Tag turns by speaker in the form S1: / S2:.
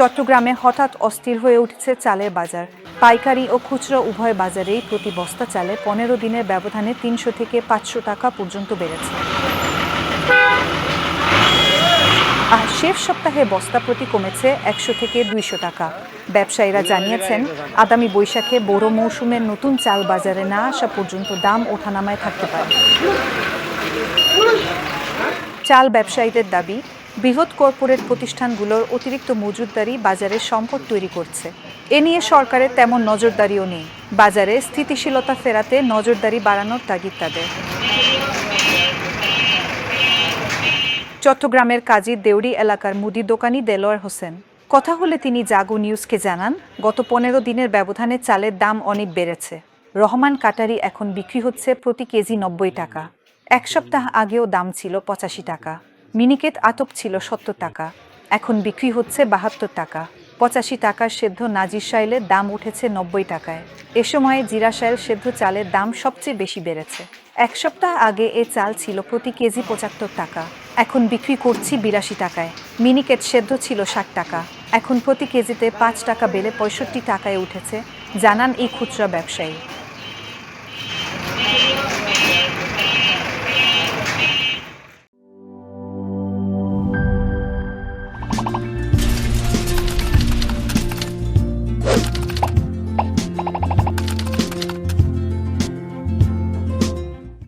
S1: চট্টগ্রামে হঠাৎ অস্থির হয়ে উঠেছে চালের বাজার। পাইকারি ও খুচরো উভয় বাজারেই প্রতি বস্তা চালে পনেরো দিনের ব্যবধানে তিনশো থেকে পাঁচশো টাকা পর্যন্ত বেড়েছে। আর শেষ সপ্তাহে বস্তা প্রতি কমেছে একশো থেকে দুইশো টাকা। ব্যবসায়ীরা জানিয়েছেন, আগামী বৈশাখে বড় মৌসুমের নতুন চাল বাজারে না আসা পর্যন্ত দাম ওঠানামায় থাকতে পারে। চাল ব্যবসায়ীদের দাবি বৃহৎ কর্পোরেট প্রতিষ্ঠানগুলোর অতিরিক্ত মজুতদারি বাজারে সম্পদ তৈরি করছে। এ নিয়ে সরকারের তেমন নজরদারিও নেই। বাজারে স্থিতিশীলতা ফেরাতে নজরদারি বাড়ানোর তাগিদ তাদের। চট্টগ্রামের কাজী দেউরি এলাকার মুদি দোকানি দেলোয়ার হোসেন। কথা হলে তিনি জাগো নিউজকে জানান, গত পনেরো দিনের ব্যবধানে চালের দাম অনেক বেড়েছে। রহমান কাটারি এখন বিক্রি হচ্ছে প্রতি কেজি নব্বই টাকা। এক সপ্তাহ আগেও দাম ছিল পঁচাশি টাকা। মিনিকেট আটক ছিল সত্তর টাকা। এখন বিক্রি হচ্ছে বাহাত্তর টাকা। পঁচাশি টাকার সেদ্ধ নাজির সাইলের দাম উঠেছে নব্বই টাকায়। এ সময়ে জিরাশাইল সেদ্ধ চালের দাম সবচেয়ে বেশি বেড়েছে। এক সপ্তাহ আগে এ চাল ছিল প্রতি কেজি পঁচাত্তর টাকা। এখন বিক্রি করছি বিরাশি টাকায়। মিনিকেট সেদ্ধ ছিল ষাট টাকা। এখন প্রতি কেজিতে পাঁচ টাকা বেড়ে পঁয়ষট্টি টাকায় উঠেছে, জানান এই খুচরা ব্যবসায়ী।